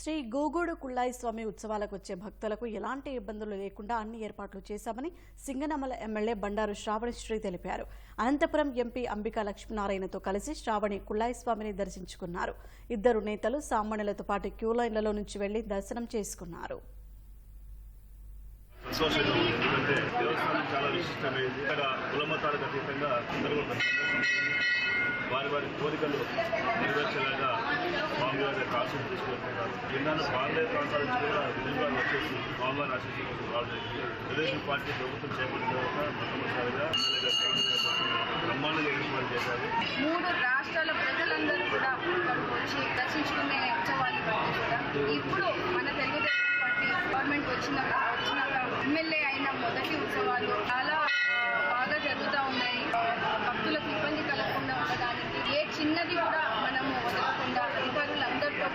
శ్రీ గోగోడు కుళ్ళాయి స్వామి ఉత్సవాలకు వచ్చే భక్తులకు ఎలాంటి ఇబ్బందులు లేకుండా అన్ని ఏర్పాట్లు చేశామని సింగనమల ఎమ్మెల్యే బండారు శ్రావణిశ్రీ తెలిపారు. అనంతపురం ఎంపీ అంబికా లక్ష్మీనారాయణతో కలిసి శ్రావణి కుళ్ళాయి స్వామిని దర్శించుకున్నారు. ఇద్దరు నేతలు సామాన్యులతో పాటు క్యూ లైన్లలో నుంచి వెళ్ళి దర్శనం చేసుకున్నారు. వారి వారి కోరికలు నెరవేర్చేలాగా స్వామివారి యొక్క ఆశలు తీసుకుంటున్నారు ఎన్నో ప్రాంతీయ ప్రాంతాల కూడా విధంగా వచ్చేసి స్వామివారి ఆశీస్సు కోసం రావడం జరిగింది తెలుగుదేశం పార్టీ ప్రభుత్వం చేపట్టిన తర్వాత మొట్టమొదటిసారిగా ఎమ్మెల్యే గారు బ్రహ్మాండంగా ఏర్పాటు చేశారు. మూడు రాష్ట్రాల ప్రజలందరూ కూడా వచ్చి దర్శించుకునే ఉత్సవాలు ఇప్పుడు మన తెలుగుదేశం పార్టీ గవర్నమెంట్ వచ్చిన వచ్చినాక ఎమ్మెల్యే అయిన మొదటి ఉత్సవాలు స్థానము వదులకుండా అధికారులందరితో